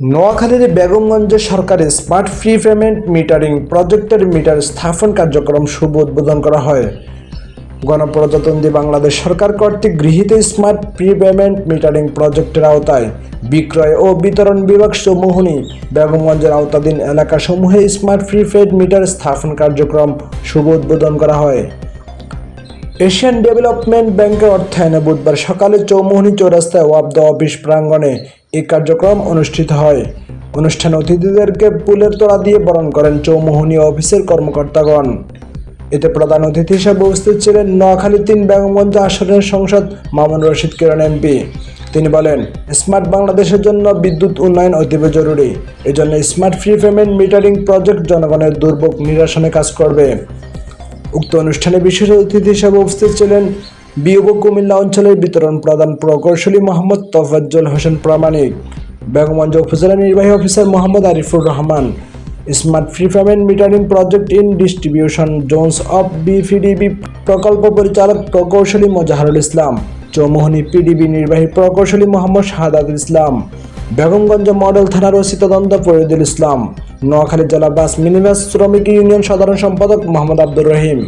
নোয়াখালীর বেগমগঞ্জে সরকারি স্মার্ট ফ্রি পেমেন্ট মিটারিং প্রজেক্টের মিটার স্থাপন কার্যক্রম শুভ উদ্বোধন করা হয়। গণপ্রজাতন্ত্রী বাংলাদেশ সরকার কর্তৃক গৃহীত স্মার্ট প্রি পেমেন্ট মিটারিং প্রজেক্টের আওতায় বিক্রয় ও বিতরণ বিভাগ সমূহনী বেগমগঞ্জের আওতাধীন এলাকাসমূহে স্মার্ট প্রিপেড মিটার স্থাপন কার্যক্রম শুভ উদ্বোধন করা হয়। এশিয়ান ডেভেলপমেন্ট ব্যাংকের অর্থায়নে বুধবার সকালে চৌমোহনী চৌরাস্তায় ওয়াবদ অফিস প্রাঙ্গণে এই কার্যক্রম অনুষ্ঠিত হয়। অনুষ্ঠানে অতিথিদেরকে পুলের তোড়া দিয়ে বরণ করেন চৌমোহনী অফিসের কর্মকর্তাগণ। এতে প্রধান অতিথি হিসেবে উপস্থিত ছিলেন নোয়াখালী তিন বেগমগঞ্জ আসনের সংসদ মামুন রশিদ কিরণ এমপি। তিনি বলেন, স্মার্ট বাংলাদেশের জন্য বিদ্যুৎ উন্নয়ন অতীব জরুরি। এজন্য smart pre payment metering project জনগণের দুর্ভোগ নিরসনে কাজ করবে। উক্ত অনুষ্ঠানে বিশেষ অতিথি হিসেবে উপস্থিত ছিলেন বিউব কুমিল্লা অঞ্চলের বিতরণ প্রধান প্রকৌশলী মোহাম্মদ তফাজ্জল হোসেন প্রামাণিক বেগমঞ্জ উপজেলা নির্বাহী officer Mohammad Arifur Rahman, smart pre payment metering project in distribution zones of BPDB প্রকল্প পরিচালক প্রকৌশলী মোজাহারুল ইসলাম, চৌমোহনী পিডিবি নির্বাহী প্রকৌশলী মোহাম্মদ শাহাদাত ইসলাম, বেগমগঞ্জ মডেল থানার ওসি তদন্ত ফরিদুল ইসলাম, নোয়াখালী জেলা বাস মিনিবাস শ্রমিক ইউনিয়ন সাধারণ সম্পাদক মোহাম্মদ আব্দুর রহিম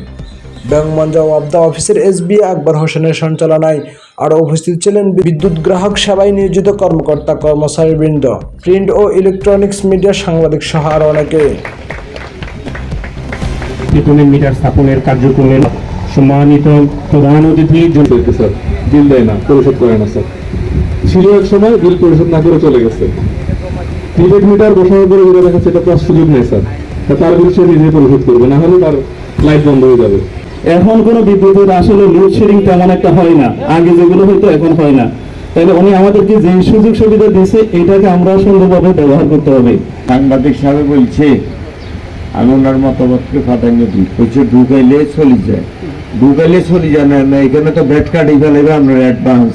বেগমগঞ্জ ওয়াবদা অফিসের এসবি আকবর হোসেনের সঞ্চালনায় আরও উপস্থিত ছিলেন বিদ্যুৎ গ্রাহক সেবায় নিয়োজিত কর্মকর্তা কর্মচারীবৃন্দ। প্রিন্ট ও ইলেকট্রনিক্স মিডিয়া সাংবাদিক সহ আরও অনেকে। মিটার স্থাপনের কার্যক্রমে সম্মানিত প্রধান অতিথি স্যার বিল দেয় না পরিশোধ করে না স্যার। ছিল এক সময় বিল পরিশোধ না করে চলে গেছে। প্রিপেড মিটার বসানোর পরে যেটা দেখাচ্ছে এটা তো আর সুযোগ নেই স্যার। তার বিল সে নিজে পরিশোধ করবে না হলে তার লাইট বন্ধ হয়ে যাবে। এখন কোনো বিদ্যুতের আসলে লোডশেডিং তেমন একটা হয় না। আগে যেগুলো হয়তো এখন হয় না। তাহলে উনি আমাদেরকে যে সুযোগ সুবিধা দিয়েছে, এটাকে আমরা সুন্দরভাবে ব্যবহার করতে হবে। সাংবাদিক সাহেব বলছে, আমি ওনার মতামতকে প্রাধান্য দিই। বলছে, ঢুকাইলে চলে যায়। ঢুকাইলে চলে যায় না এখানে তো ব্যাট কার্ডই ফেলাবে আপনার অ্যাডভান্স